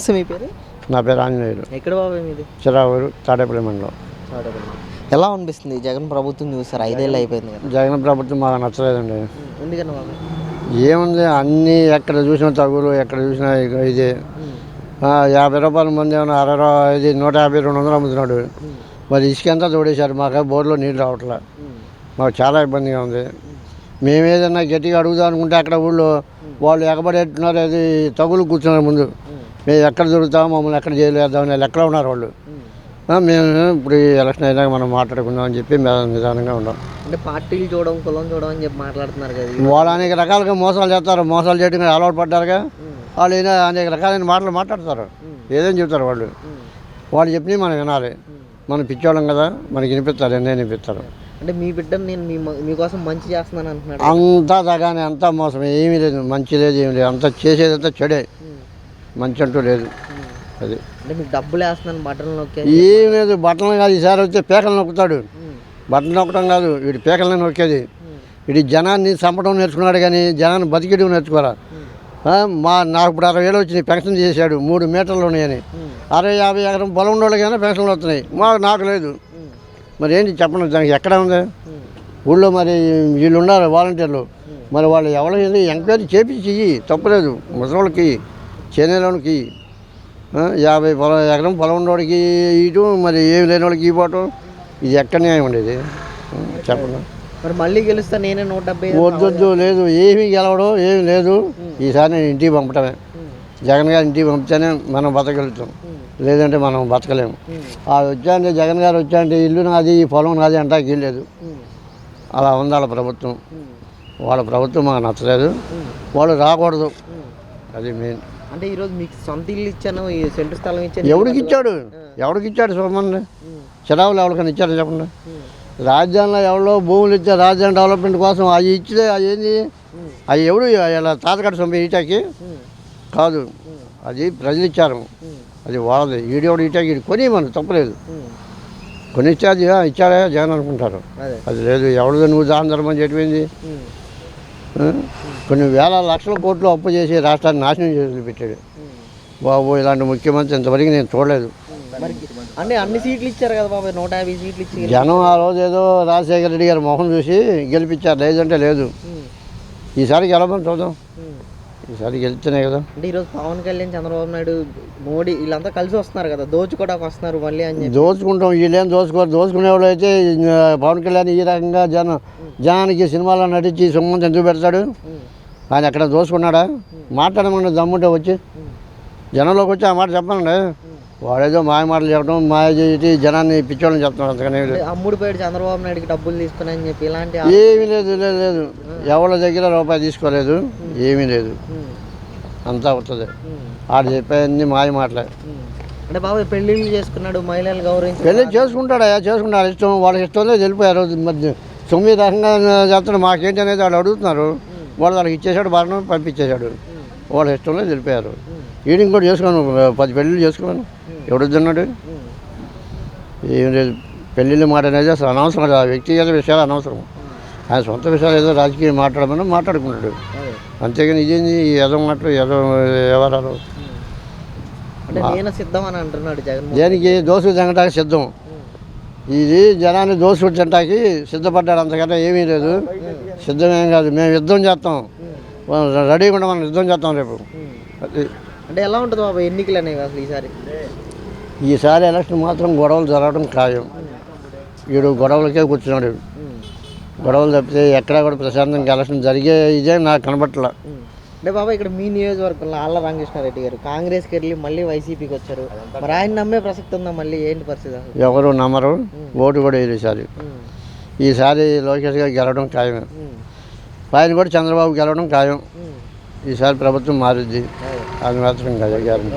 నమస్తే మీ పేరు? నా పేరు ఆంజనేయులు. ఎక్కడ బాబాయ్ మీది? చిరావూరు తాడేపల్లి మండలం. ఎలా అనిపిస్తుంది? జగన్ ప్రభుత్వం చూసారు ఐదేళ్ళు అయిపోయింది కదా. జగన్ ప్రభుత్వం మాకు నచ్చలేదండి. ఎందుకన్నా బాబాయ్? ఏముంది అన్నీ ఎక్కడ చూసినా తగులు ఎక్కడ చూసినా ఇదే. ఆ, యాభై రూపాయల మంది ఏమైనా అరవై ఇది నూట యాభై రెండు వందలు అమ్ముతున్నాడు. మరి ఇసుక అంతా తోడేశారు? మాకు బోర్లో నీళ్ళు రావట్లే. మాకు చాలా ఇబ్బందిగా ఉంది. మేము ఏదైనా గట్టిగా అడుగుదాం అనుకుంటే అక్కడ ఊళ్ళో వాళ్ళు ఎగబడేట్టున్నారు అది తగులు కూర్చున్నారు ముందు. మేము ఎక్కడ దొరుకుతాం మమ్మల్ని ఎక్కడ చేయలేదామని ఎక్కడ ఉన్నారు వాళ్ళు? మేము ఇప్పుడు ఈ ఎలక్షన్ అయినాక మనం మాట్లాడుకుందాం అని చెప్పి మేము నిదానంగా ఉన్నాం. అంటే పార్టీలు చూడడం కులం చూడడం అని చెప్పి మాట్లాడుతున్నారు కదా వాళ్ళు అనేక రకాలుగా మోసాలు చేస్తారు. మోసాలు చేయడం అలవాటు పడ్డారుగా. వాళ్ళు అయినా అనేక రకాలైన మాటలు మాట్లాడతారు. ఏదేం చెప్తారు వాళ్ళు? వాళ్ళు చెప్పినవి మనం వినాలి. మనం పిచ్చోళ్ళం కదా మనకి వినిపిస్తారు ఎన్నే వినిపిస్తారు. అంటే మీ బిడ్డను నేను మీ మీకోసం మంచి చేస్తున్నాను అంటున్నాడు అంతా తగానే అంతా మోసం ఏమీ లేదు మంచి లేదు ఏమీ లేదు. అంతా చేసేదంతా చెడే. మంచి అంటూ లేదు. అది. అంటే మీకు డబ్బులు వేస్తున్నాను బట్టలు నొక్కే. ఏం లేదు బట్టలు కాదు ఈసారి వచ్చి పేకలు నొక్కుతాడు. బట్టలు నొక్కడం కాదు వీడి పేకలను నొక్కేది. వీడి జనాన్ని చంపడం నేర్చుకున్నాడు కానీ జనాన్ని బతికేయడం నేర్చుకోరా మా నాకు ఇప్పుడు అరవై వేలు వచ్చినాయి పెన్షన్ చేశాడు మూడు మీటర్లు ఉన్నాయని. అరవై యాభై ఎకరం పొలం ఉన్నోళ్ళకైనా పెన్షన్లు వస్తున్నాయి. మాకు నాకు లేదు. మరి ఏంటి చెప్పండి దానికి ఎక్కడ ఉంది? ఊళ్ళో మరి వీళ్ళు ఉన్నారు వాలంటీర్లు. మరి వాళ్ళు ఎవరు ఎంక్వైరీ చేపించి తప్పలేదు. ముసలోళ్ళకి చేనేలోనికి యాభై పొలం ఎకరం పొలం ఉన్నోడికి ఇటు మరి ఏమి లేని వాళ్ళకి ఇవ్వటం ఇది ఎక్కడ న్యాయం ఉండేది? చెప్పండి. మరి మళ్ళీ గెలుస్తా నేనే నూట డెబ్బై వద్దొద్దు లేదు ఏమీ గెలవడం ఏమి లేదు. ఈసారి నేను ఇంటికి పంపటమే. జగన్ గారు ఇంటికి పంపితేనే మనం బతకగలుగుతాం. లేదంటే మనం బతకలేము. ఆ వచ్చాంటే జగన్ గారు వచ్చాంటే ఇల్లు నాది ఈ పొలం నాది అంటాకి లేదు. అలా ఉంది వాళ్ళ ప్రభుత్వం. వాళ్ళ ప్రభుత్వం మాకు నచ్చలేదు. వాళ్ళు రాకూడదు. అది మెయిన్. అంటే ఈరోజు మీకు సొంత ఇల్లు ఇచ్చాను ఈ సెంటు స్థలం ఇచ్చాను. ఎవడికి ఇచ్చాడు? ఎవడికి ఇచ్చాడు చూడండి చిరావులు ఎవరికైనా ఇచ్చారు చెప్పండి? రాజధానిలో ఎవరో భూములు ఇచ్చే రాజధాని డెవలప్మెంట్ కోసం అవి ఇచ్చితే అవి ఏంది? అవి ఎవడు? ఇలా తాతగడ సొమ్ము ఈటాకి? కాదు. అది ప్రజలు ఇచ్చారు. అది వాళ్ళది. ఈడెవడు ఈటాకి కొని మనం తప్పలేదు. కొని ఇచ్చే అది "ఆ, ఇచ్చారా జగన్ అనుకుంటారు. అదే. అది లేదు ఎవరిదో నువ్వు దాని ధర్మం చెప్పింది ఆ? కొన్ని వేల లక్షల కోట్లు అప్పు చేసి రాష్ట్రాన్ని నాశనం చేసి పెట్టాడు. బాబు ఇలాంటి ముఖ్యమంత్రి ఇంతవరకు నేను చూడలేదు. అంటే అన్ని సీట్లు ఇచ్చారు కదా బాబాయ్ నూట యాభై సీట్లు ఇచ్చి జనం ఆ రోజు ఏదో రాజశేఖర రెడ్డి గారి మొహం చూసి గెలిపించారు లేదంటే లేదు. ఈసారి గెలవమని చూద్దాం. ఈసారి గెలిస్తేనే కదా. అంటే ఈరోజు పవన్ కళ్యాణ్ చంద్రబాబు నాయుడు మోడీ వీళ్ళంతా కలిసి వస్తున్నారు కదా దోచుకోవడానికి వస్తున్నారు మళ్ళీ అని దోచుకుంటాం వీళ్ళేం దోచుకోరు. దోచుకునే వాళ్ళు అయితే పవన్ కళ్యాణ్ ఈ రకంగా జనం జనానికి సినిమాలో నటించి సొమ్మంత ఎందుకు పెడతాడు? ఆయన ఎక్కడ దోచుకున్నాడా మాట్లాడమని దమ్ముంటే వచ్చి జనంలోకి వచ్చి ఆ మాట చెప్పండి వాడేదో మాయ మాటలు చెప్పడం మాయ చేసి జనాన్ని పిచ్చోళ్ళని చెప్తున్నాడు అంతకనే లేదు అమ్ముడు పోయాడు చంద్రబాబు నాయుడుకి డబ్బులు తీసుకుని అని చెప్పి ఇలాంటి ఏమీ లేదు లేదు లేదు. ఎవరి దగ్గర రూపాయి తీసుకోలేదు ఏమీ లేదు. అంతా అవుతుంది. ఆడు చెప్పేవన్నీ మాయ మాటలే. అంటే బాబాయ్ పెళ్ళిళ్ళు చేసుకున్నాడు మహిళలు గౌరవించి పెళ్ళి చేసుకుంటాడా చేసుకుంటాడు. ఇష్టం వాళ్ళకి ఇష్టంలో వెళ్ళిపోయారు మరి తొమ్మిది రకంగా చేస్తాడు మాకేంటి అనేది వాళ్ళు అడుగుతున్నారు. వాళ్ళు వాళ్ళకి ఇచ్చేసాడు బాగా పంపించేశాడు. వాళ్ళ ఇష్టంలో వెళ్ళిపోయారు. ఈడిని కూడా చేసుకోను పది పెళ్ళిళ్ళు చేసుకోను. ఎవడు తిన్నాడు? ఏం లేదు. పెళ్ళిళ్ళు మాట అనేది అసలు అనవసరం వ్యక్తిగత విషయాలు అనవసరం. ఆయన సొంత విషయాలు ఏదో రాజకీయం మాట్లాడమని మాట్లాడుకుంటాడు. అదే. అంతేగాని ఇదేంది ఏదో మాటలు ఏదో వ్యవహారాలు. దేనికి? దోసుకు తినడానికి సిద్ధం. ఇది జనాన్ని దోసుకు తినడానికి సిద్ధపడ్డాడు అంతకన్నా ఏమీ లేదు. సిద్ధమేం కాదు. మేము యుద్ధం చేస్తాం. రెడీగా ఉండి మనం యుద్ధం చేస్తాం రేపు. అంటే ఎలా ఉంటుంది బాబా ఎన్నికలు అనేవి అసలు ఈసారి? ఈసారి ఎలక్షన్ మాత్రం గొడవలు జరగడం ఖాయం. వీడు గొడవలకే కూర్చున్నాడు. గొడవలు తప్పితే ఎక్కడా కూడా ప్రశాంతంగా ఎలక్షన్ జరిగే ఇదే నాకు కనబట్టల. అంటే బాబా ఇక్కడ మీ నియోజకవర్గంలో ఆళ్ళ రామకృష్ణారెడ్డి గారు. కాంగ్రెస్కి వెళ్ళి మళ్ళీ వైసీపీకి వచ్చారు. మరి ఆయన నమ్మే ప్రసక్తి ఉందా మళ్ళీ? ఏంటి పరిస్థితి ఎవరు నమ్మరు. ఓటు కూడా వేయరు ఈసారి ఈసారి లోకేష్ గారు గెలవడం ఖాయమే. ఆయన కూడా చంద్రబాబు గెలవడం ఖాయం. ఈసారి ప్రభుత్వం మారుద్ది. అదే. అది మాత్రం గ్యారంటీ.